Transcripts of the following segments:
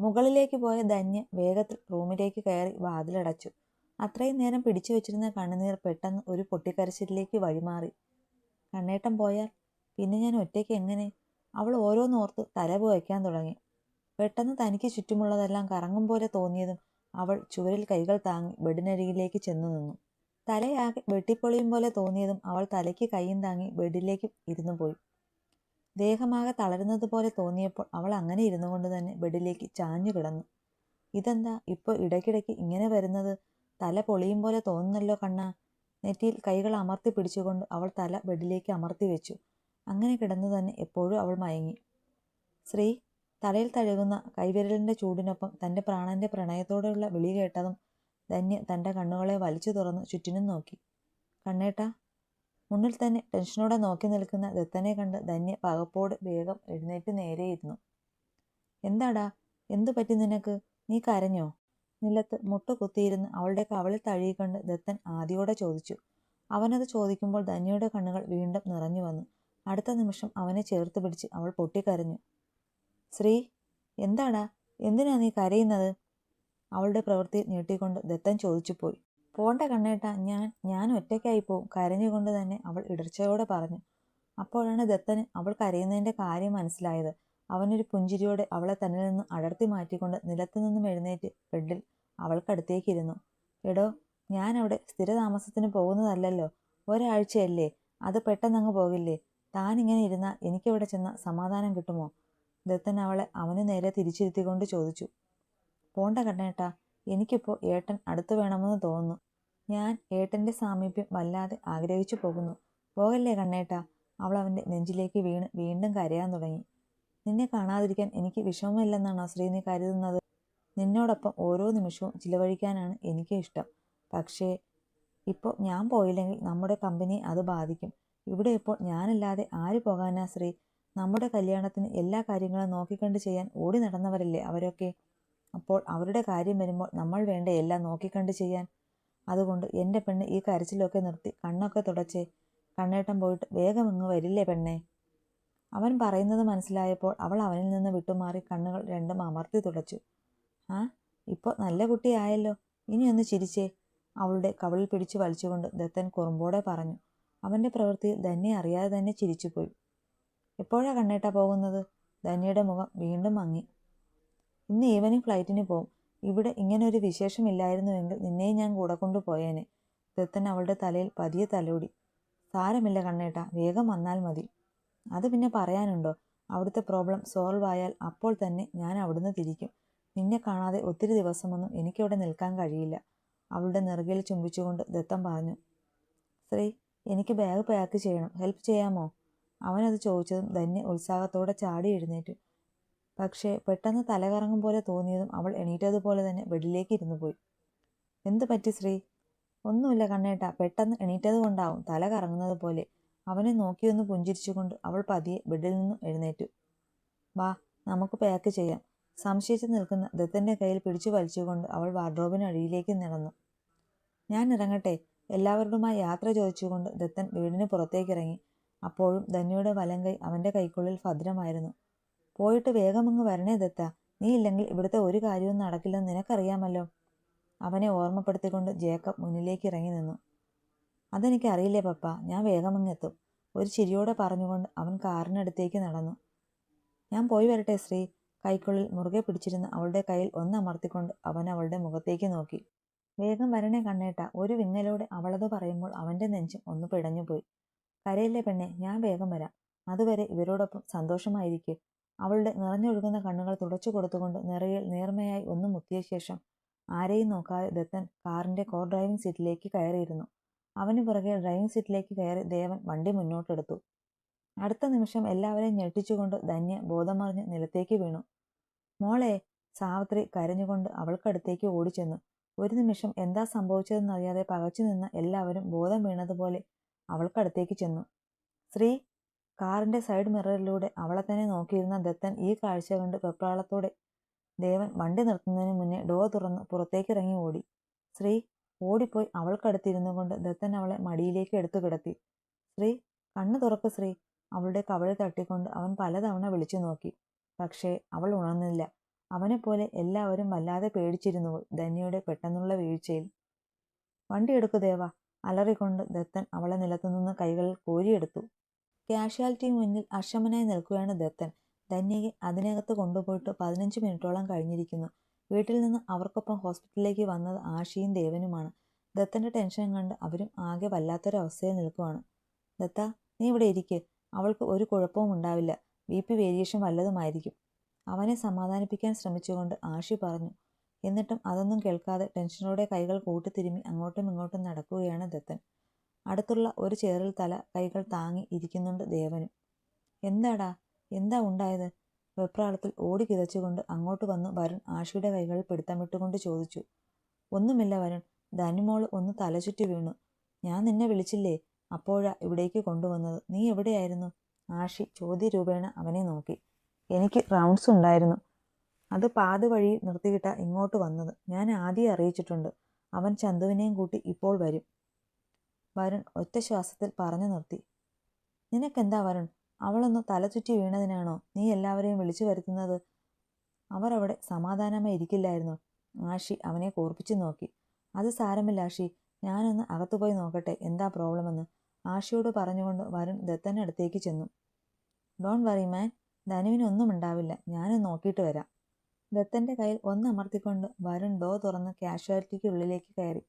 മുകളിലേക്ക് പോയ ധന്യ വേഗത്തിൽ റൂമിലേക്ക് കയറി വാതിലടച്ചു. അത്രയും നേരം പിടിച്ചു വെച്ചിരുന്ന കണ്ണുനീർ പെട്ടെന്ന് ഒരു പൊട്ടിക്കരച്ചിലേക്ക് വഴിമാറി. കണ്ണേട്ടം പോയാൽ പിന്നെ ഞാൻ ഒറ്റയ്ക്ക് എങ്ങനെ? അവൾ ഓരോന്നോർത്ത് തല പുകയ്ക്കാൻ തുടങ്ങി. പെട്ടെന്ന് തനിക്ക് ചുറ്റുമുള്ളതെല്ലാം കറങ്ങും പോലെ തോന്നിയതും അവൾ ചുവരിൽ കൈകൾ താങ്ങി ബെഡിനരികിലേക്ക് ചെന്നു നിന്നു. തലയാകെ വെട്ടിപ്പൊളിയും പോലെ തോന്നിയതും അവൾ തലയ്ക്ക് കൈയും താങ്ങി ബെഡിലേക്ക് ഇരുന്നു പോയി. ദേഹമാകെ തളരുന്നത് പോലെ തോന്നിയപ്പോൾ അവൾ അങ്ങനെ ഇരുന്നു കൊണ്ട് തന്നെ ബെഡിലേക്ക് ചാഞ്ഞു കിടന്നു. ഇതെന്താ? ഇപ്പോൾ ഇടയ്ക്കിടയ്ക്ക് ഇങ്ങനെ വരുന്നത്? തല പൊളിയും പോലെ തോന്നുന്നല്ലോ കണ്ണ. നെറ്റിയിൽ കൈകൾ അമർത്തി പിടിച്ചുകൊണ്ട് അവൾ തല ബെഡിലേക്ക് അമർത്തി വെച്ചു. അങ്ങനെ കിടന്നു തന്നെ എപ്പോഴും അവൾ മയങ്ങി. ശ്രീ തലയിൽ തഴുകുന്ന കൈവിരലിന്റെ ചൂടിനൊപ്പം തന്റെ പ്രാണന്റെ പ്രണയത്തോടെയുള്ള വിളി കേട്ടതും ധന്യ തന്റെ കണ്ണുകളെ വലിച്ചു തുറന്ന് ചുറ്റിനും നോക്കി. കണ്ണേട്ടാ മുന്നിൽ തന്നെ ടെൻഷനോടെ നോക്കി നിൽക്കുന്ന ദത്തനെ കണ്ട് ധന്യ പകപ്പോട് വേഗം എഴുന്നേറ്റ് നേരെയിരുന്നു എന്താടാ? എന്തു പറ്റി നിനക്ക്? നീ കരഞ്ഞോ? നിലത്ത് മുട്ട കുത്തിയിരുന്ന് അവളുടെ കവളിൽ തഴുകിക്കൊണ്ട് ദത്തൻ ആദിയോടെ ചോദിച്ചു. അവനത് ചോദിക്കുമ്പോൾ ധന്യയുടെ കണ്ണുകൾ വീണ്ടും നിറഞ്ഞു വന്നു. അടുത്ത നിമിഷം അവനെ ചേർത്ത് പിടിച്ച് അവൾ പൊട്ടിക്കരഞ്ഞു. ശ്രീ എന്താടാ? എന്തിനാ നീ കരയുന്നത്? അവളുടെ പ്രവൃത്തി നീട്ടിക്കൊണ്ട് ദത്തൻ ചോദിച്ചു പോയി പോണ്ട കണ്ണേട്ട ഞാൻ ഞാൻ ഒറ്റയ്ക്കായി പോവും. കരഞ്ഞുകൊണ്ട് തന്നെ അവൾ ഇടർച്ചയോടെ പറഞ്ഞു. അപ്പോഴാണ് ദത്തന് അവൾ കരയുന്നതിന്റെ കാര്യം മനസ്സിലായത്. അവനൊരു പുഞ്ചിരിയോടെ അവളെ തന്നിൽ നിന്നും അടർത്തി മാറ്റിക്കൊണ്ട് നിലത്തു നിന്നും എഴുന്നേറ്റ് ബെഡിൽ അവൾക്കടുത്തേക്കിരുന്നു. എടോ ഞാൻ അവിടെ സ്ഥിരതാമസത്തിന് പോകുന്നതല്ലല്ലോ. ഒരാഴ്ചയല്ലേ അത് പെട്ടെന്നങ്ങ് പോകില്ലേ? താനിങ്ങനെ ഇരുന്നാൽ എനിക്കിവിടെ ചെന്ന സമാധാനം കിട്ടുമോ? ദത്തൻ അവളെ അവന് നേരെ തിരിച്ചിരുത്തിക്കൊണ്ട് ചോദിച്ചു. പോണ്ട കണ്ണേട്ടാ എനിക്കിപ്പോൾ ഏട്ടൻ അടുത്ത് വേണമെന്ന് തോന്നുന്നു. ഞാൻ ഏട്ടന്റെ സാമീപ്യം വല്ലാതെ ആഗ്രഹിച്ചു പോകുന്നു. പോകല്ലേ കണ്ണേട്ട? അവൾ അവന്റെ നെഞ്ചിലേക്ക് വീണ് വീണ്ടും കരയാൻ തുടങ്ങി. നിന്നെ കാണാതിരിക്കാൻ എനിക്ക് വിഷമമില്ലെന്നാണോ ശ്രീ നീ കരുതുന്നത്? നിന്നോടൊപ്പം ഓരോ നിമിഷവും ചിലവഴിക്കാനാണ് എനിക്ക് ഇഷ്ടം. പക്ഷേ ഇപ്പോൾ ഞാൻ പോയില്ലെങ്കിൽ നമ്മുടെ കമ്പനി അത് ബാധിക്കും. ഇവിടെ ഇപ്പോൾ ഞാനല്ലാതെ ആര് പോകാനാ ശ്രീ? നമ്മുടെ കല്യാണത്തിന് എല്ലാ കാര്യങ്ങളും നോക്കിക്കണ്ട് ചെയ്യാൻ ഓടി നടന്നവരല്ലേ അവരൊക്കെ? അപ്പോൾ അവരുടെ കാര്യം വരുമ്പോൾ നമ്മൾ വേണ്ട എല്ലാം നോക്കിക്കണ്ട് ചെയ്യാൻ. അതുകൊണ്ട് എന്റെ പെണ്ണ് ഈ കരച്ചിലൊക്കെ നിർത്തി കണ്ണൊക്കെ തുടച്ചേ കണ്ണേട്ടം പോയിട്ട് വേഗം ഇങ്ങ് വരില്ലേ പെണ്ണേ. അവൻ പറയുന്നത് മനസ്സിലായപ്പോൾ അവൾ അവനിൽ നിന്ന് വിട്ടുമാറി കണ്ണുകൾ രണ്ടും അമർത്തി തുടച്ചു. ആ ഇപ്പോൾ നല്ല കുട്ടിയായല്ലോ ഇനി ഒന്ന് ചിരിച്ചേ. അവളുടെ കവളിൽ പിടിച്ചു വലിച്ചുകൊണ്ട് ദത്തൻ കുറുമ്പോടെ പറഞ്ഞു. അവന്റെ പ്രവൃത്തിയിൽ ധന്യെ അറിയാതെ തന്നെ ചിരിച്ചുപോയി. എപ്പോഴാ കണ്ണേട്ട പോകുന്നത്? ധന്യയുടെ മുഖം വീണ്ടും മങ്ങി. ഇന്ന് ഈവനിങ് ഫ്ലൈറ്റിന് പോവും. ഇവിടെ ഇങ്ങനെ ഒരു വിശേഷമില്ലായിരുന്നുവെങ്കിൽ നിന്നെയും ഞാൻ കൂടെ കൊണ്ടുപോയേനെ. ദത്തൻ അവളുടെ തലയിൽ പതിയെ തലോടി. സാരമില്ല കണ്ണേട്ട വേഗം വന്നാൽ മതി. അത് പിന്നെ പറയാനുണ്ടോ? അവിടുത്തെ പ്രോബ്ലം സോൾവ് ആയാൽ അപ്പോൾ തന്നെ ഞാൻ അവിടുന്ന് തിരിക്കും. നിന്നെ കാണാതെ ഒത്തിരി ദിവസമൊന്നും എനിക്കിവിടെ നിൽക്കാൻ കഴിയില്ല. അവളുടെ നെറുകയിൽ ചുംബിച്ചുകൊണ്ട് ദത്തം പറഞ്ഞു ശ്രീ എനിക്ക് ബാഗ് പാക്ക് ചെയ്യണം. ഹെൽപ്പ് ചെയ്യാമോ? അവനത് ചോദിച്ചതും ധന്യ ഉത്സാഹത്തോടെ ചാടി എഴുന്നേറ്റു. പക്ഷേ പെട്ടെന്ന് തലകറങ്ങും പോലെ തോന്നിയതും അവൾ എണീറ്റതുപോലെ തന്നെ ബെഡിലേക്ക് ഇരുന്നു പോയി. എന്ത് പറ്റി ശ്രീ? ഒന്നുമില്ല കണ്ണേട്ട പെട്ടെന്ന് എണീറ്റത് കൊണ്ടാവും തല കറങ്ങുന്നത് പോലെ. അവനെ നോക്കിയൊന്ന് പുഞ്ചിരിച്ചുകൊണ്ട് അവൾ പതിയെ ബെഡിൽ നിന്നും എഴുന്നേറ്റു. വാ നമുക്ക് പാക്ക് ചെയ്യാം. സംശയിച്ചു നിൽക്കുന്ന ദത്തന്റെ കയ്യിൽ പിടിച്ചു വലിച്ചുകൊണ്ട് അവൾ വാർഡ്രോബിന് അടിയിലേക്ക് നടന്നു. ഞാൻ ഇറങ്ങട്ടെ. എല്ലാവരോടുമായി യാത്ര ചോദിച്ചുകൊണ്ട് ദത്തൻ വീടിന് പുറത്തേക്കിറങ്ങി അപ്പോഴും ധന്യയുടെ വലം കൈ അവന്റെ കൈക്കുള്ളിൽ ഭദ്രമായിരുന്നു. പോയിട്ട് വേഗമങ്ങ് വരണേ ദത്ത. നീ ഇല്ലെങ്കിൽ ഇവിടുത്തെ ഒരു കാര്യവും നടക്കില്ലെന്ന് നിനക്കറിയാമല്ലോ. അവനെ ഓർമ്മപ്പെടുത്തിക്കൊണ്ട് ജേക്കബ് മുന്നിലേക്ക് ഇറങ്ങി നിന്നു. അതെനിക്കറിയില്ലേ പപ്പ ഞാൻ വേഗമങ്ങെത്തും ഒരു ചിരിയോടെ പറഞ്ഞുകൊണ്ട് അവൻ കാറിനടുത്തേക്ക് നടന്നു. ഞാൻ പോയി വരട്ടെ ശ്രീ. കൈക്കുള്ളിൽ മുറുകെ പിടിച്ചിരുന്ന അവളുടെ കയ്യിൽ ഒന്നമർത്തിക്കൊണ്ട് അവൻ അവളുടെ മുഖത്തേക്ക് നോക്കി. വേഗം വരണേ കണ്ണേട്ട. ഒരു വിങ്ങലോടെ അവളത് പറയുമ്പോൾ അവന്റെ നെഞ്ചും ഒന്ന് പിടഞ്ഞുപോയി. കരയില്ലേ പെണ്ണെ ഞാൻ വേഗം വരാം. അതുവരെ ഇവരോടൊപ്പം സന്തോഷമായിരിക്കെ. അവളുടെ നിറഞ്ഞൊഴുകുന്ന കണ്ണുകൾ തുടച്ചു കൊടുത്തുകൊണ്ട് നിറയിൽ നേർമയായി ഒന്ന് മുത്തിയ ശേഷം ആരെയും നോക്കാതെ ദത്തൻ കാറിന്റെ കോ ഡ്രൈവിംഗ് സീറ്റിലേക്ക് കയറിയിരുന്നു. അവന് പുറകെ ഡ്രൈവിംഗ് സീറ്റിലേക്ക് കയറി ദേവൻ വണ്ടി മുന്നോട്ടെടുത്തു. അടുത്ത നിമിഷം എല്ലാവരെയും ഞെട്ടിച്ചുകൊണ്ട് ധന്യ ബോധമറിഞ്ഞ് നിലത്തേക്ക് വീണു. മോളെ സാവിത്രി കരഞ്ഞുകൊണ്ട് അവൾക്കടുത്തേക്ക് ഓടിച്ചെന്നു. ഒരു നിമിഷം എന്താ സംഭവിച്ചതെന്നറിയാതെ പകച്ചു നിന്ന എല്ലാവരും ബോധം വീണതുപോലെ അവൾക്കടുത്തേക്ക് ചെന്നു. ശ്രീ കാറിന്റെ സൈഡ് മിററിലൂടെ അവളെ തന്നെ നോക്കിയിരുന്ന ദത്തൻ ഈ കാഴ്ച കണ്ട് വെപ്രാളത്തോടെ ദേവൻ വണ്ടി നിർത്തുന്നതിന് മുന്നേ ഡോർ തുറന്ന് പുറത്തേക്ക് ഇറങ്ങി ഓടി. ശ്രീ ഓടിപ്പോയി അവൾക്കടുത്തിരുന്നു കൊണ്ട് ദത്തൻ അവളെ മടിയിലേക്ക് എടുത്തു കിടത്തി. ശ്രീ കണ്ണു തുറക്ക് ശ്രീ അവളുടെ കവളിൽ തട്ടിക്കൊണ്ട് അവൻ പലതവണ വിളിച്ചു നോക്കി. പക്ഷേ അവൾ ഉണർന്നില്ല. അവനെപ്പോലെ എല്ലാവരും വല്ലാതെ പേടിച്ചിരുന്നു ധന്യയുടെ പെട്ടെന്നുള്ള വീഴ്ചയിൽ. വണ്ടി എടുക്കു ദേവ അലറിക്കൊണ്ട് ദത്തൻ അവളെ നിലത്തുനിന്ന് കൈകളിൽ കോരിയെടുത്തു. കാഷ്വാലിറ്റി മുന്നിൽ അക്ഷമനായി നിൽക്കുകയാണ് ദത്തൻ. ധന്യയെ അതിനകത്ത് കൊണ്ടുപോയിട്ട് പതിനഞ്ച് മിനിറ്റോളം കഴിഞ്ഞിരിക്കുന്നു. വീട്ടിൽ നിന്ന് അവർക്കൊപ്പം ഹോസ്പിറ്റലിലേക്ക് വന്നത് ആഷിയും ദേവനുമാണ്. ദത്തന്റെ ടെൻഷൻ കണ്ട് അവരും ആകെ വല്ലാത്തൊരവസ്ഥയിൽ നിൽക്കുവാണ്. ദത്ത നീ ഇവിടെ ഇരിക്ക്. അവൾക്ക് ഒരു കുഴപ്പവും ഉണ്ടാവില്ല. B P. വേരിയേഷൻ വല്ലതുമായിരിക്കും. അവനെ സമാധാനിപ്പിക്കാൻ ശ്രമിച്ചുകൊണ്ട് ആഷി പറഞ്ഞു. എന്നിട്ടും അതൊന്നും കേൾക്കാതെ ടെൻഷനോടെ കൈകൾ കൂട്ടിത്തിരുമി അങ്ങോട്ടും ഇങ്ങോട്ടും നടക്കുകയാണ് ദത്തൻ. അടുത്തുള്ള ഒരു ചേറിൽ തല കൈകൾ താങ്ങി ഇരിക്കുന്നുണ്ട് ദേവനും. എന്താടാ? എന്താ ഉണ്ടായത്? വെപ്രാളത്തിൽ ഓടി കിതച്ചുകൊണ്ട് അങ്ങോട്ട് വന്നു വരുൺ ആഷിയുടെ കൈകളിൽ പിടുത്തമിട്ടുകൊണ്ട് ചോദിച്ചു. ഒന്നുമില്ല വരുൺ ധനുമോൾ ഒന്ന് തലചുറ്റി വീണു. ഞാൻ നിന്നെ വിളിച്ചില്ലേ? അപ്പോഴാ ഇവിടേക്ക് കൊണ്ടുവന്നത്. നീ എവിടെയായിരുന്നു? ആഷി ചോദ്യരൂപേണ അവനെ നോക്കി. എനിക്ക് റൗണ്ട്സ് ഉണ്ടായിരുന്നു. അത് പാതി വഴി നിർത്തിയിട്ട ഇങ്ങോട്ട് വന്നത്. ഞാൻ ആദ്യം അറിയിച്ചിട്ടുണ്ട്. അവൻ ചന്തുവിനെയും കൂട്ടി ഇപ്പോൾ വരും. വരുൺ ഒറ്റ ശ്വാസത്തിൽ പറഞ്ഞു നിർത്തി. നിനക്കെന്താ വരുൺ? അവളൊന്ന് തലചുറ്റി വീണതിനാണോ നീ എല്ലാവരെയും വിളിച്ചു വരുത്തുന്നത്? അവർ അവിടെ സമാധാനമായി ഇരിക്കില്ലായിരുന്നു. ആഷി അവനെ കോർപ്പിച്ചു നോക്കി. അത് സാരമില്ല ആഷി. ഞാനൊന്ന് അകത്തുപോയി നോക്കട്ടെ. എന്താ പ്രോബ്ലമെന്ന്? ആഷിയോട് പറഞ്ഞുകൊണ്ട് വരുൺ ദത്തന്റെ ദത്തനടുത്തേക്ക് ചെന്നു. ഡോൺ വറി മാൻ. ധനുവിനൊന്നും ഉണ്ടാവില്ല. ഞാനൊന്ന് നോക്കിയിട്ട് വരാം. ദത്തന്റെ കയ്യിൽ ഒന്നമർത്തിക്കൊണ്ട് വരുൺ ഡോ തുറന്ന് കാഷ്വാലിറ്റിക്ക് ഉള്ളിലേക്ക് കയറി.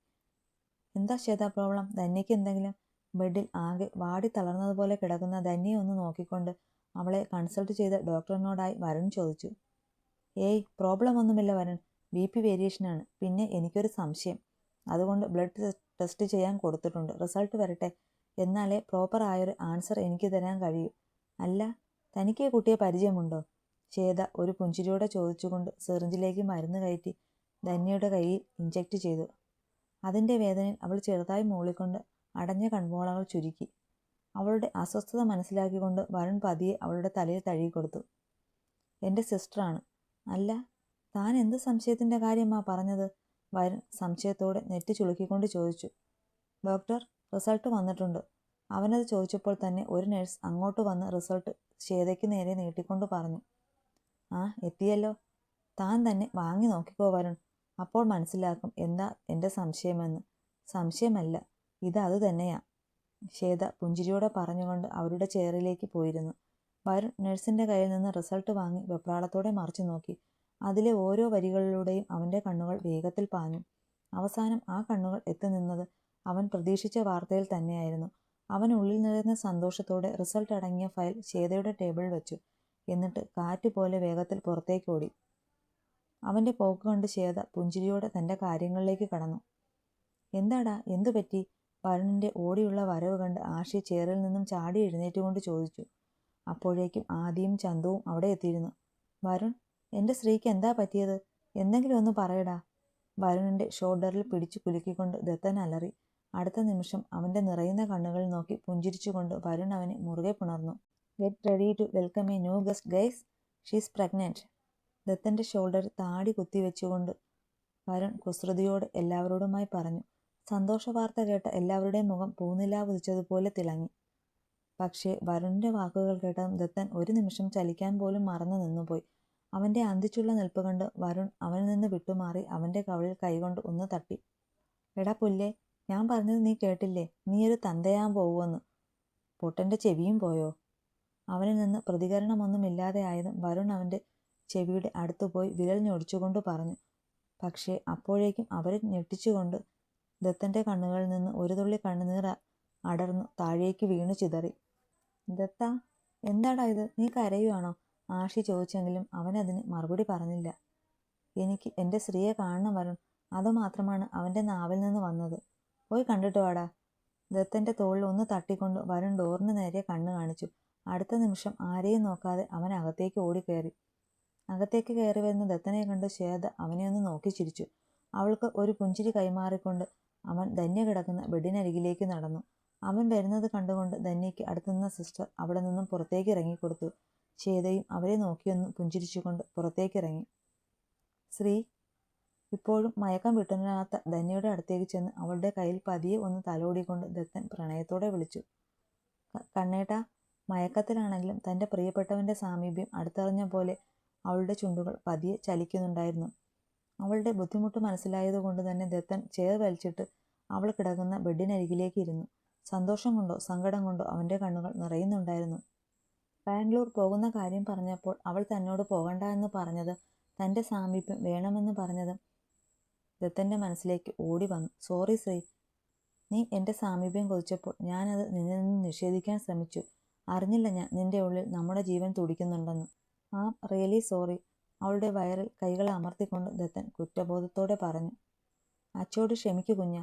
എന്താ ശ്വേത പ്രോബ്ലം? ധന്യയ്ക്ക് എന്തെങ്കിലും? ബെഡിൽ ആകെ വാടി തളർന്നതുപോലെ കിടക്കുന്ന ധന്യെ ഒന്ന് നോക്കിക്കൊണ്ട് അവളെ കൺസൾട്ട് ചെയ്ത ഡോക്ടറിനോടായി വരുൺ ചോദിച്ചു. ഏയ് പ്രോബ്ലം ഒന്നുമില്ല വരുൺ. ബി പി വേരിയേഷനാണ് പിന്നെ എനിക്കൊരു സംശയം. അതുകൊണ്ട് ബ്ലഡ് ടെസ്റ്റ് ചെയ്യാൻ കൊടുത്തിട്ടുണ്ട്. റിസൾട്ട് വരട്ടെ. എന്നാലേ പ്രോപ്പർ ആയൊരു ആൻസർ എനിക്ക് തരാൻ കഴിയൂ. അല്ല തനിക്ക് കുട്ടിയെ പരിചയമുണ്ടോ? ചേത ഒരു പുഞ്ചിരിയോടെ ചോദിച്ചുകൊണ്ട് സിറിഞ്ചിലേക്ക് മരുന്ന് കയറ്റി ധന്യയുടെ കയ്യിൽ ഇഞ്ചെക്റ്റ് ചെയ്തു. അതിന്റെ വേദനയിൽ അവൾ ചെറുതായി മൂളിക്കൊണ്ട് അടഞ്ഞ കൺപോളകൾ ചുരുക്കി. അവളുടെ അസ്വസ്ഥത മനസ്സിലാക്കിക്കൊണ്ട് വരുൺ പതിയെ അവളുടെ തലയിൽ തഴുകിക്കൊടുത്തു. എന്റെ സിസ്റ്ററാണ്. അല്ല താൻ എന്ത് സംശയത്തിന്റെ കാര്യമാ പറഞ്ഞത്? വരുൺ സംശയത്തോടെ നെറ്റി ചുളുക്കിക്കൊണ്ട് ചോദിച്ചു. ഡോക്ടർ റിസൾട്ട് വന്നിട്ടുണ്ട്. അവനത് ചോദിച്ചപ്പോൾ തന്നെ ഒരു നഴ്സ് അങ്ങോട്ട് വന്ന് റിസൾട്ട് ശ്വേതയ്ക്ക് നേരെ നീട്ടിക്കൊണ്ട് പറഞ്ഞു. ആ എത്തിയല്ലോ. താൻ തന്നെ വാങ്ങി നോക്കിക്കോ വരുൺ. അപ്പോൾ മനസ്സിലാക്കും എന്താ എന്റെ സംശയമെന്ന്. സംശയമല്ല ഇത് അത് തന്നെയാ. ശ്വേത പുഞ്ചിരിയോടെ പറഞ്ഞുകൊണ്ട് അവരുടെ ചെയറിലേക്ക് പോയിരുന്നു. വരുൺ നഴ്സിന്റെ കയ്യിൽ നിന്ന് റിസൾട്ട് വാങ്ങി വെപ്രാളത്തോടെ മറിച്ചു നോക്കി. അതിലെ ഓരോ വരികളിലൂടെയും അവന്റെ കണ്ണുകൾ വേഗത്തിൽ പാഞ്ഞു. അവസാനം ആ കണ്ണുകൾ എത്തി നിന്നത് അവൻ പ്രതീക്ഷിച്ച വാർത്തയിൽ തന്നെയായിരുന്നു. അവൻ ഉള്ളിൽ നിറയുന്ന സന്തോഷത്തോടെ റിസൾട്ട് അടങ്ങിയ ഫയൽ ശ്വേതയുടെ ടേബിളിൽ വെച്ചു. എന്നിട്ട് കാറ്റ് പോലെ വേഗത്തിൽ പുറത്തേക്ക് ഓടി. അവന്റെ പോക്ക് കണ്ട് ശ്വേത പുഞ്ചിരിയോടെ തന്റെ കാര്യങ്ങളിലേക്ക് കടന്നു. എന്താടാ? എന്തു പറ്റി? വരുണിന്റെ ഓടിയുള്ള വരവ് കണ്ട് ആഷി ചേറിൽ നിന്നും ചാടി എഴുന്നേറ്റുകൊണ്ട് ചോദിച്ചു. അപ്പോഴേക്കും ആദിയും ചന്തുവും അവിടെ എത്തിയിരുന്നു. വരുൺ എന്റെ സ്ത്രീക്ക് എന്താ പറ്റിയത്? എന്തെങ്കിലും ഒന്ന് പറയടാ. വരുണിന്റെ ഷോൾഡറിൽ പിടിച്ചു കുലുക്കിക്കൊണ്ട് ദത്തൻ അലറി. അടുത്ത നിമിഷം അവന്റെ നിറയുന്ന കണ്ണുകൾ നോക്കി പുഞ്ചിരിച്ചുകൊണ്ട് വരുൺ അവനെ മുറുകെ പുണർന്നു. Get ready to welcome a new guest guys. She's pregnant ദത്തന്റെ shoulder താടി കുത്തിവെച്ചുകൊണ്ട് വരുൺ കുസൃതിയോട് എല്ലാവരോടുമായി പറഞ്ഞു. സന്തോഷ വാർത്ത കേട്ട എല്ലാവരുടെയും മുഖം പൂനിലാവുദിച്ചതുപോലെ തിളങ്ങി. പക്ഷേ വരുണിന്റെ വാക്കുകൾ കേട്ടതും ദത്തൻ ഒരു നിമിഷം ചലിക്കാൻ പോലും മറന്നു നിന്നുപോയി. അവന്റെ അന്തിച്ചുള്ള നിൽപ്പ് കണ്ട് വരുൺ അവനിൽ നിന്ന് വിട്ടുമാറി അവന്റെ കവളിൽ കൈകൊണ്ട് ഒന്ന് തട്ടി. എടാ പുല്ലേ ഞാൻ പറഞ്ഞത് നീ കേട്ടില്ലേ? നീ ഒരു തന്തയാൻ പോവുമെന്ന് പൊട്ടന്റെ ചെവിയും പോയോ? അവനിൽ നിന്ന് പ്രതികരണമൊന്നുമില്ലാതെ ആയതും വരുൺ അവന്റെ ചെവിയുടെ അടുത്തു പോയി വിരൽ ഞൊടിച്ചുകൊണ്ട് പറഞ്ഞു പക്ഷേ അപ്പോഴേക്കും അവരെ ഞെട്ടിച്ചുകൊണ്ട് ദത്തന്റെ കണ്ണുകളിൽ നിന്ന് ഒരു തുള്ളി കണ്ണുനീർ അടർന്നു താഴേക്ക് വീണു ചിതറി. ദത്ത എന്താടാ ഇത്? നീ കരയുവാണോ? ആഷി ചോദിച്ചെങ്കിലും അവനതിന് മറുപടി പറഞ്ഞില്ല. എനിക്ക് എന്റെ സ്ത്രീയെ കാണണം വരണം അതുമാത്രമാണ് അവന്റെ നാവിൽ നിന്ന് വന്നത്. പോയി കണ്ടിട്ട് വാടാ. ദത്തന്റെ തോളിൽ ഒന്ന് തട്ടിക്കൊണ്ട് വരുൺ ഡോറിന് നേരെ കണ്ണു കാണിച്ചു. അടുത്ത നിമിഷം ആരെയും നോക്കാതെ അവൻ അകത്തേക്ക് ഓടിക്കയറി. അകത്തേക്ക് കയറി വരുന്ന ദത്തനെ കണ്ട് ശ്വേത അവനെ ഒന്ന് നോക്കി ചിരിച്ചു. അവൾക്ക് ഒരു പുഞ്ചിരി കൈമാറിക്കൊണ്ട് അവൻ ധന്യ കിടക്കുന്ന ബെഡിനരികിലേക്ക് നടന്നു. അവൻ വരുന്നത് കണ്ടുകൊണ്ട് ധന്യയ്ക്ക് അടുത്തുനിന്ന സിസ്റ്റർ അവിടെ നിന്നും പുറത്തേക്ക് ഇറങ്ങിക്കൊടുത്തു. ശ്വേതയും അവരെ നോക്കിയൊന്ന് പുഞ്ചിരിച്ചുകൊണ്ട് പുറത്തേക്ക് ഇറങ്ങി. ശ്രീ ഇപ്പോഴും മയക്കം വിട്ടുണരാത്ത ധന്യയുടെ അടുത്തേക്ക് ചെന്ന് അവളുടെ കയ്യിൽ പതിയെ ഒന്ന് തലോടിക്കൊണ്ട് ദത്തൻ പ്രണയത്തോടെ വിളിച്ചു. കണ്ണേട്ട മയക്കത്തിലാണെങ്കിലും തന്റെ പ്രിയപ്പെട്ടവന്റെ സാമീപ്യം അടുത്തറിഞ്ഞ പോലെ അവളുടെ ചുണ്ടുകൾ പതിയെ ചലിക്കുന്നുണ്ടായിരുന്നു. അവളുടെ ബുദ്ധിമുട്ട് മനസ്സിലായതുകൊണ്ട് തന്നെ ദത്തൻ ചെയർ വലിച്ചിട്ട് അവൾ കിടക്കുന്ന ബെഡിനരികിലേക്ക് ഇരുന്നു. സന്തോഷം കൊണ്ടോ സങ്കടം കൊണ്ടോ അവന്റെ കണ്ണുകൾ നിറയുന്നുണ്ടായിരുന്നു. ബാംഗ്ലൂർ പോകുന്ന കാര്യം പറഞ്ഞപ്പോൾ അവൾ തന്നോട് പോകണ്ട എന്ന് പറഞ്ഞത് തന്റെ സാമീപ്യം വേണമെന്ന് പറഞ്ഞത് ദത്തന്റെ മനസ്സിലേക്ക് ഓടി വന്നു. സോറി ശ്രീ നീ എന്റെ സാമീപ്യം കൊതിച്ചപ്പോൾ ഞാനത് നിന്നിൽ നിന്ന് നിഷേധിക്കാൻ ശ്രമിച്ചു. അറിഞ്ഞില്ല ഞാൻ നിന്റെ ഉള്ളിൽ നമ്മുടെ ജീവൻ തുടിക്കുന്നുണ്ടെന്ന്. ആ റിയലി സോറി. അവളുടെ വയറിൽ കൈകളെ അമർത്തിക്കൊണ്ട് ദത്തൻ കുറ്റബോധത്തോടെ പറഞ്ഞു. അച്ചോട് ക്ഷമിക്കു കുഞ്ഞ.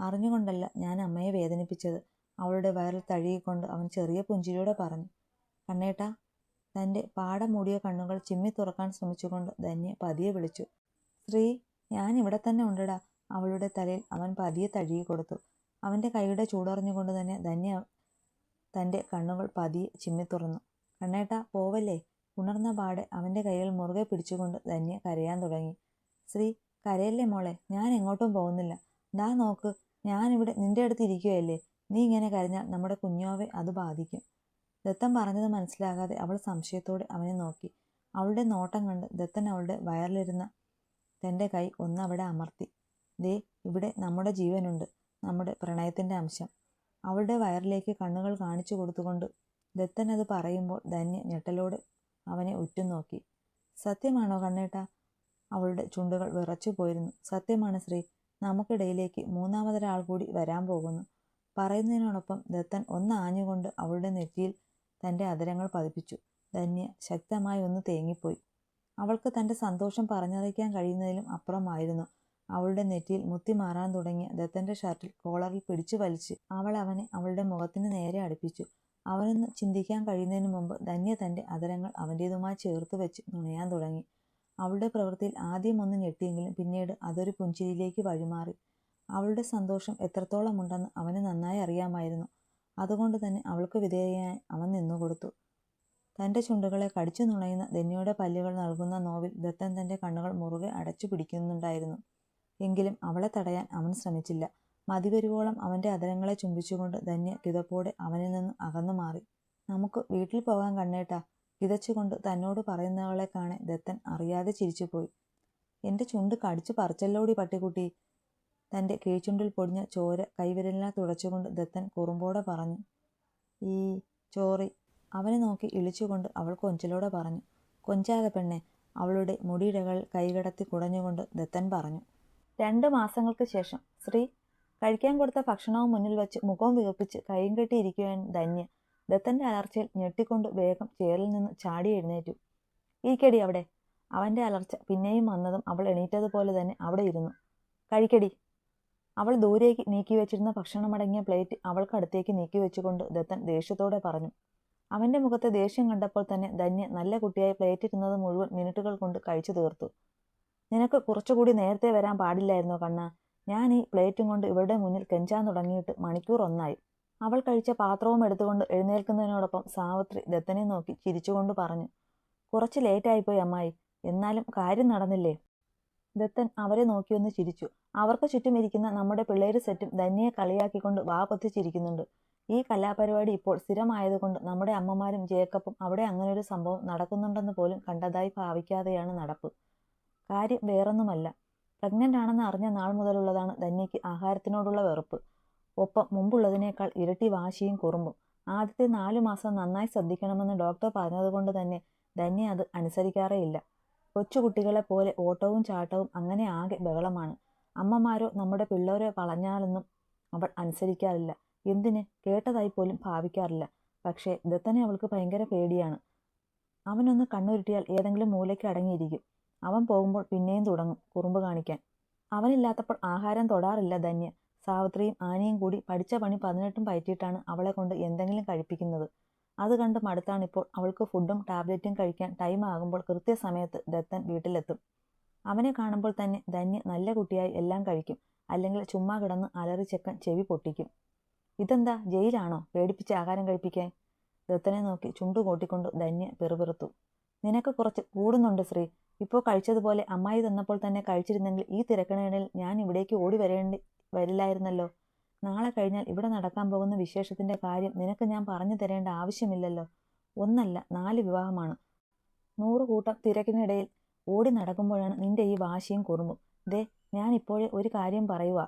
അറിഞ്ഞുകൊണ്ടല്ല ഞാൻ അമ്മയെ വേദനിപ്പിച്ചത്. അവളുടെ വയറിൽ തഴുകിക്കൊണ്ട് അവൻ ചെറിയ പുഞ്ചിരിയോടെ പറഞ്ഞു. കണ്ണേട്ടാ തന്റെ പാടം മൂടിയ കണ്ണുകൾ ചിമ്മി തുറക്കാൻ ശ്രമിച്ചുകൊണ്ട് ധന്യെ പതിയെ വിളിച്ചു. ശ്രീ ഞാൻ ഇവിടെ തന്നെ ഉണ്ടടാ. അവളുടെ തലയിൽ അവൻ പതിയെ തഴുകി കൊടുത്തു. അവന്റെ കൈയുടെ ചൂടറിഞ്ഞുകൊണ്ട് തന്നെ ധന്യ തന്റെ കണ്ണുകൾ പതിയെ ചിമ്മി തുറന്നു. കണ്ണേട്ടാ പോവല്ലേ? ഉണർന്ന പാട് അവന്റെ കൈകൾ മുറുകെ പിടിച്ചുകൊണ്ട് ധന്യ കരയാൻ തുടങ്ങി. ശ്രീ കരയല്ലേ മോളെ? ഞാൻ എങ്ങോട്ടും പോകുന്നില്ല. ദാ നോക്ക് ഞാനിവിടെ നിന്റെ അടുത്ത് ഇരിക്കുകയല്ലേ? നീ ഇങ്ങനെ കരഞ്ഞാൽ നമ്മുടെ കുഞ്ഞോവെ അത് ബാധിക്കും. ദത്തൻ പറഞ്ഞത് മനസ്സിലാകാതെ അവൾ സംശയത്തോടെ അവനെ നോക്കി. അവളുടെ നോട്ടം കണ്ട് ദത്തൻ അവളുടെ വയറിലിരുന്ന തന്റെ കൈ ഒന്നവിടെ അമർത്തി. ദേ ഇവിടെ നമ്മുടെ ജീവനുണ്ട്. നമ്മുടെ പ്രണയത്തിന്റെ അംശം. അവളുടെ വയറിലേക്ക് കണ്ണുകൾ കാണിച്ചു കൊടുത്തുകൊണ്ട് ദത്തൻ അത് പറയുമ്പോൾ ധന്യ ഞെട്ടലോടെ അവനെ ഉറ്റുനോക്കി. സത്യമാണോ കണ്ണേട്ട? അവളുടെ ചുണ്ടുകൾ വിറച്ചു പോയിരുന്നു. സത്യമാണ് ശ്രീ. നമുക്കിടയിലേക്ക് മൂന്നാമതൊരാൾ കൂടി വരാൻ പോകുന്നു. പറയുന്നതിനോടൊപ്പം ദത്തൻ ഒന്ന് ആഞ്ഞുകൊണ്ട് അവളുടെ നെറ്റിയിൽ തന്റെ അതിരങ്ങൾ പതിപ്പിച്ചു. ധന്യ ശക്തമായി ഒന്ന് തേങ്ങിപ്പോയി. അവൾക്ക് തന്റെ സന്തോഷം പറഞ്ഞറിയിക്കാൻ കഴിയുന്നതിലും അപ്പുറമായിരുന്നു. അവളുടെ നെറ്റിയിൽ മുത്തി മാറാൻ തുടങ്ങിയ ദത്തന്റെ ഷർട്ടിൽ കോളറിൽ പിടിച്ചു വലിച്ച് അവൾ അവനെ അവളുടെ മുഖത്തിന് നേരെ അടുപ്പിച്ചു. അവനൊന്ന് ചിന്തിക്കാൻ കഴിയുന്നതിന് മുമ്പ് ധന്യ തന്റെ അതരങ്ങൾ അവന്റേതുമായി ചേർത്ത് വെച്ച് നുണയാൻ തുടങ്ങി. അവളുടെ പ്രവൃത്തിയിൽ ആദ്യം ഒന്ന് ഞെട്ടിയെങ്കിലും പിന്നീട് അതൊരു പുഞ്ചിരിയിലേക്ക് വഴിമാറി. അവളുടെ സന്തോഷം എത്രത്തോളമുണ്ടെന്ന് അവന് നന്നായി അറിയാമായിരുന്നു. അതുകൊണ്ട് തന്നെ അവൾക്ക് വിധേയയായി അവൻ നിന്നുകൊടുത്തു. തന്റെ ചുണ്ടുകളെ കടിച്ചു നുണയുന്ന ധന്യയുടെ പല്ലുകൾ നൽകുന്ന നോവിൽ ദത്തൻ തന്റെ കണ്ണുകൾ മുറുകെ അടച്ചു പിടിക്കുന്നുണ്ടായിരുന്നു. എങ്കിലും അവളെ തടയാൻ അവൻ ശ്രമിച്ചില്ല. മതിവരുവോളം അവന്റെ അതരങ്ങളെ ചുംബിച്ചുകൊണ്ട് ധന്യ കിതപ്പോടെ അവനിൽ നിന്ന് അകന്നു മാറി. നമുക്ക് വീട്ടിൽ പോകാൻ കണ്ണേട്ടാ കിതച്ചുകൊണ്ട് തന്നോട് പറയുന്നവളെ കാണെ ദത്തൻ അറിയാതെ ചിരിച്ചുപോയി. എന്റെ ചുണ്ട് കടിച്ചു പറിച്ചല്ലോടി പട്ടിക്കുട്ടി തന്റെ കീഴ്ചുണ്ടിൽ പൊടിഞ്ഞ ചോര കൈവിരലിനാൽ തുടച്ചുകൊണ്ട് ദത്തൻ കുറുമ്പോടെ പറഞ്ഞു. ഈ ചോറി അവനെ നോക്കി ഇളിച്ചുകൊണ്ട് അവൾ കൊഞ്ചലോടെ പറഞ്ഞു. കൊഞ്ചാതെ പെണ്ണെ അവളുടെ മുടിയിടകൾ കൈകടത്തി കുടഞ്ഞുകൊണ്ട് ദത്തൻ പറഞ്ഞു. രണ്ട് മാസങ്ങൾക്ക് ശേഷം ശ്രീ കഴിക്കാൻ കൊടുത്ത ഭക്ഷണവും മുന്നിൽ വെച്ച് മുഖവും വീർപ്പിച്ച് കൈയും കെട്ടിയിരിക്കുവാൻ ധന്യ. ദത്തന്റെ അലർച്ചയിൽ ഞെട്ടിക്കൊണ്ട് വേഗം ചേറിൽ നിന്ന് ചാടി എഴുന്നേറ്റു. ഇരിക്കടി അവിടെ. അവന്റെ അലർച്ച പിന്നെയും വന്നതും അവൾ എണീറ്റതുപോലെ തന്നെ അവിടെ ഇരുന്നു. കഴിക്കടി. അവൾ ദൂരേക്ക് നീക്കി വെച്ചിരുന്ന ഭക്ഷണമടങ്ങിയ പ്ലേറ്റ് അവൾക്കടുത്തേക്ക് നീക്കി വെച്ചുകൊണ്ട് ദത്തൻ ദേഷ്യത്തോടെ പറഞ്ഞു. അവന്റെ മുഖത്തെ ദേഷ്യം കണ്ടപ്പോൾ തന്നെ ധന്യ നല്ല കുട്ടിയായി പ്ലേറ്റ് ഇരുന്നത് മുഴുവൻ മിനിറ്റുകൾ കൊണ്ട് കഴിച്ചു തീർത്തു. നിനക്ക് കുറച്ചുകൂടി നേരത്തെ വരാൻ പാടില്ലായിരുന്നോ കണ്ണ? ഞാൻ ഈ പ്ലേറ്റും കൊണ്ട് ഇവരുടെ മുന്നിൽ കെഞ്ചാൻ തുടങ്ങിയിട്ട് മണിക്കൂർ ഒന്നായി. അവൾ കഴിച്ച പാത്രവും എടുത്തുകൊണ്ട് എഴുന്നേൽക്കുന്നതിനോടൊപ്പം സാവിത്രി ദത്തനെ നോക്കി ചിരിച്ചുകൊണ്ട് പറഞ്ഞു കുറച്ച് ലേറ്റായിപ്പോയി അമ്മായി. എന്നാലും കാര്യം നടന്നില്ലേ? ദത്തൻ അവരെ നോക്കിയൊന്ന് ചിരിച്ചു. അവർക്ക് ചുറ്റും ഇരിക്കുന്ന നമ്മുടെ പിള്ളേര് സെറ്റും ധന്യയെ കളിയാക്കിക്കൊണ്ട് വാ പൊത്തിച്ചിരിക്കുന്നുണ്ട് ഈ കലാപരിപാടി ഇപ്പോൾ സ്ഥിരമായതുകൊണ്ട് നമ്മുടെ അമ്മമാരും ജേക്കബും അവിടെ അങ്ങനെയൊരു സംഭവം നടക്കുന്നുണ്ടെന്ന് പോലും കണ്ടതായി ഭാവിക്കാതെയാണ് നടപ്പ്. കാര്യം വേറൊന്നുമല്ല. പ്രഗ്നന്റ് ആണെന്ന് അറിഞ്ഞ നാൾ മുതലുള്ളതാണ് ധന്യയ്ക്ക് ആഹാരത്തിനോടുള്ള വെറുപ്പ്. ഒപ്പം മുമ്പുള്ളതിനേക്കാൾ ഇരട്ടി വാശിയും കുറുമ്പും. ആദ്യത്തെ നാലു മാസം നന്നായി ശ്രദ്ധിക്കണമെന്ന് ഡോക്ടർ പറഞ്ഞതുകൊണ്ട് തന്നെ ധന്യ അത് അനുസരിക്കാറേയില്ല. കൊച്ചുകുട്ടികളെ പോലെ ഓട്ടവും ചാട്ടവും അങ്ങനെ ആകെ ബഹളമാണ്. അമ്മമാരോ നമ്മുടെ പിള്ളേരോ വളഞ്ഞാലൊന്നും അവൾ അനുസരിക്കാറില്ല. എന്തിന്? കേട്ടതായി പോലും ഭാവിക്കാറില്ല. പക്ഷേ ദത്തനെ അവൾക്ക് ഭയങ്കര പേടിയാണ്. അവനൊന്ന് കണ്ണുരുട്ടിയാൽ ഏതെങ്കിലും മൂലയ്ക്ക് അടങ്ങിയിരിക്കും. അവൻ പോകുമ്പോൾ പിന്നെയും തുടങ്ങും കുറുമ്പ് കാണിക്കാൻ. അവനില്ലാത്തപ്പോൾ ആഹാരം തൊടാറില്ല ധന്യ. സാവിത്രിയും ആനയും കൂടി പഠിച്ച പണി പതിനെട്ടും പയറ്റിയിട്ടാണ് അവളെ കൊണ്ട് എന്തെങ്കിലും കഴിപ്പിക്കുന്നത്. അത് കണ്ട് മടുത്താണിപ്പോൾ അവൾക്ക് ഫുഡും ടാബ്ലറ്റും കഴിക്കാൻ ടൈം ആകുമ്പോൾ കൃത്യസമയത്ത് ദത്തൻ വീട്ടിലെത്തും. അവനെ കാണുമ്പോൾ തന്നെ ധന്യ നല്ല കുട്ടിയായി എല്ലാം കഴിക്കും. അല്ലെങ്കിൽ ചുമ്മാ കിടന്ന് അലറി ചെക്കൻ ചെവി പൊട്ടിക്കും. ഇതെന്താ ജയിലാണോ? പേടിപ്പിച്ച് ആഹാരം കഴിപ്പിക്കാൻ? ദത്തനെ നോക്കി ചുണ്ടു കൂട്ടിക്കൊണ്ട് ധന്യ പെറുപിറുത്തു. നിനക്ക് കുറച്ച് കൂടുന്നുണ്ട് ശ്രീ. ഇപ്പോൾ കഴിച്ചതുപോലെ അമ്മായി തന്നപ്പോൾ തന്നെ കഴിച്ചിരുന്നെങ്കിൽ ഈ തിരക്കിനിടയിൽ ഞാൻ ഇവിടേക്ക് ഓടി വരേണ്ടി വരില്ലായിരുന്നല്ലോ. നാളെ കഴിഞ്ഞാൽ ഇവിടെ നടക്കാൻ പോകുന്ന വിശേഷത്തിന്റെ കാര്യം നിനക്ക് ഞാൻ പറഞ്ഞു തരേണ്ട ആവശ്യമില്ലല്ലോ. ഒന്നല്ല നാല് വിവാഹമാണ്. നൂറ് കൂട്ടം തിരക്കിനിടയിൽ ഓടി നടക്കുമ്പോഴാണ് നിന്റെ ഈ വാശിയും കുറുമ്പും. ദേ ഞാൻ ഇപ്പോഴേ ഒരു കാര്യം പറയുക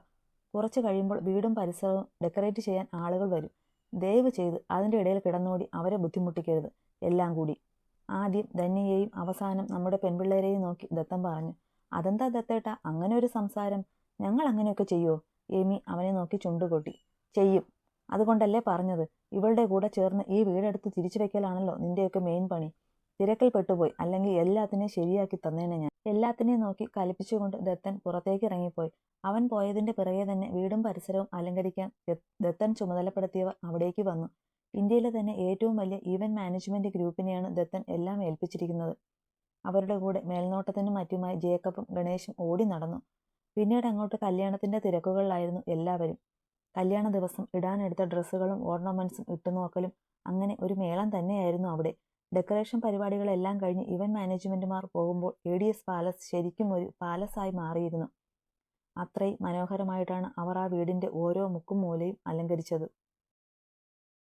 കുറച്ച് കഴിയുമ്പോൾ വീടും പരിസരവും ഡെക്കറേറ്റ് ചെയ്യാൻ ആളുകൾ വരും. ദയവ് ചെയ്ത് അതിന്റെ ഇടയിൽ കിടന്നോടി അവരെ ബുദ്ധിമുട്ടിക്കരുത്. എല്ലാം കൂടി. ആദ്യം ധന്യയെയും അവസാനം നമ്മുടെ പെൺപിള്ളേരെയും നോക്കി ദത്തം പറഞ്ഞു അതെന്താ ദത്തേട്ട? അങ്ങനെ ഒരു സംസാരം? ഞങ്ങൾ അങ്ങനെയൊക്കെ ചെയ്യുമോ ഏമി അവനെ നോക്കി ചുണ്ടുകൊട്ടി. ചെയ്യും. അതുകൊണ്ടല്ലേ പറഞ്ഞത്? ഇവളുടെ കൂടെ ചേർന്ന് ഈ വീടെടുത്ത് തിരിച്ചു വെക്കലാണല്ലോ നിന്റെയൊക്കെ മെയിൻ പണി. തിരക്കിൽ പെട്ടുപോയി. അല്ലെങ്കിൽ എല്ലാത്തിനെയും ശരിയാക്കി തന്നേനെ ഞാൻ. എല്ലാത്തിനെയും നോക്കി കലിപ്പിച്ചുകൊണ്ട് ദത്തൻ പുറത്തേക്ക് ഇറങ്ങിപ്പോയി. അവൻ പോയതിന്റെ പിറകെ തന്നെ വീടും പരിസരവും അലങ്കരിക്കാൻ ദത്തൻ ചുമതലപ്പെടുത്തിയവർ അവിടേക്ക് വന്നു. ഇന്ത്യയിലെ തന്നെ ഏറ്റവും വലിയ ഈവന്റ് മാനേജ്മെന്റ് ഗ്രൂപ്പിനെയാണ് ദത്തൻ എല്ലാം ഏൽപ്പിച്ചിരിക്കുന്നത്. അവരുടെ കൂടെ മേൽനോട്ടത്തിനും മറ്റുമായി ജേക്കബും ഗണേശും ഓടി നടന്നു. പിന്നീട് അങ്ങോട്ട് കല്യാണത്തിന്റെ തിരക്കുകളിലായിരുന്നു എല്ലാവരും. കല്യാണ ദിവസം ഇടാനെടുത്ത ഡ്രസ്സുകളും ഓർണമെന്റ്സും ഇട്ടുനോക്കലും അങ്ങനെ ഒരു മേളം തന്നെയായിരുന്നു അവിടെ. ഡെക്കറേഷൻ പരിപാടികളെല്ലാം കഴിഞ്ഞ് ഇവന്റ് മാനേജ്മെന്റുമാർ പോകുമ്പോൾ എ ഡി എസ് പാലസ് ശരിക്കും ഒരു പാലസായി മാറിയിരുന്നു. അത്രയും മനോഹരമായിട്ടാണ് അവർ ആ വീടിന്റെ ഓരോ മുക്കും മൂലയും അലങ്കരിച്ചത്.